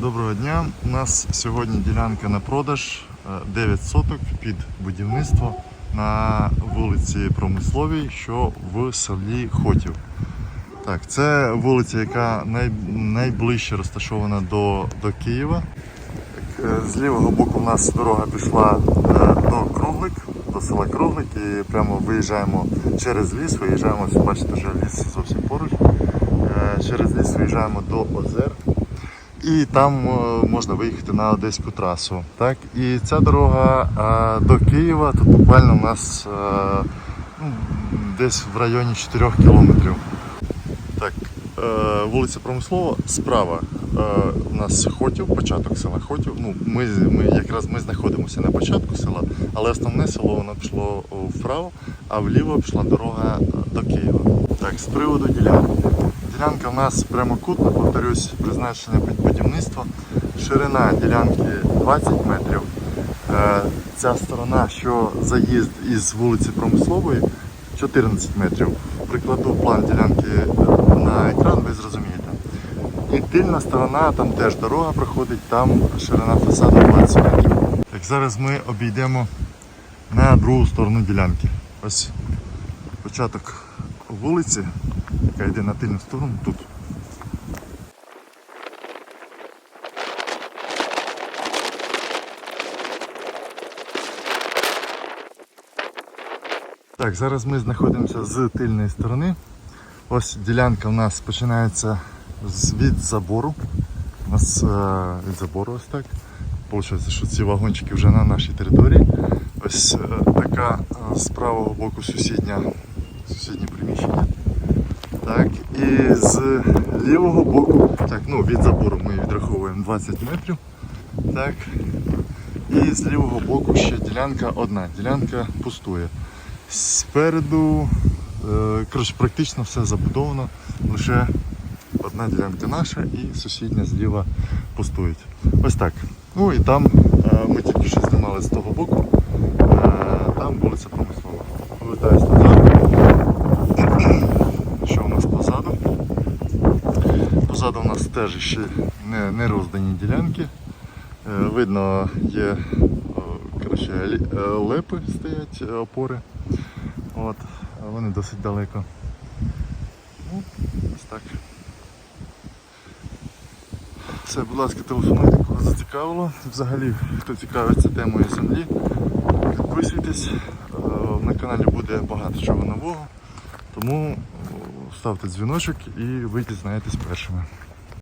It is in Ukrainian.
Доброго дня. У нас сьогодні ділянка на продаж е, 9 соток під будівництво на вулиці Промисловій, що в селі Хотів. Так, це вулиця, яка най, найближче розташована до, до Києва. Так, е, з лівого боку в нас дорога пішла е, до Круглик, до села Круглик і прямо виїжджаємо через ліс, виїжджаємо, бачите, вже ліс зовсім поруч. Е, Через ліс виїжджаємо до озер. І там е, можна виїхати на Одеську трасу. Так? І ця дорога е, до Києва тут буквально у нас е, ну, десь в районі 4 кілометрів. Так, вулиця Промислова справа. У нас Хотів, початок села Хотів. Ну, ми, ми якраз ми знаходимося на початку села, але основне село воно пішло вправо, а вліво пішла дорога до Києва. Так, з приводу ділянки. Ділянка в нас прямокутна, повторюсь, призначення під будівництво. Ширина ділянки 20 метрів. Е, Ця сторона, що заїзд із вулиці Промислової, 14 метрів. Прикладу план ділянки на екран, ви зрозумієте. І тильна сторона, там теж дорога проходить, там ширина фасаду 20 метрів. Так, зараз ми обійдемо на другу сторону ділянки. Ось початок вулиці, яка йде на тильну сторону тут. Так, зараз ми знаходимося з тильної сторони. Ось ділянка у нас починається від забору. У нас е, від забору ось так. Получається, що ці вагончики вже на нашій території. Ось е, така е, з правого боку сусідня, сусіднє приміщення. Так, і з лівого боку, так, ну від забору ми відраховуємо 20 метрів. Так. І з лівого боку ще ділянка одна. Ділянка пустує. Спереду е, коротше, практично все забудовано, лише одна ділянка наша і сусідня зліва пустують. Ось так. Ну і там е, ми тільки що знімали з того боку, е, там вулиця Промислова. Повертаюсь назад. Що у нас позаду? Позаду у нас теж ще не, не роздані ділянки. Е, Видно, є о, коротше, е, лепи стоять, е, опори. От, вони досить далеко. Ну, ось так. Все, будь ласка, телефонуйте, кого зацікавило. Взагалі, хто цікавиться темою землі, підписуйтесь. Е, На каналі буде багато чого нового. Тому е, ставте дзвіночок і ви дізнаєтесь першими.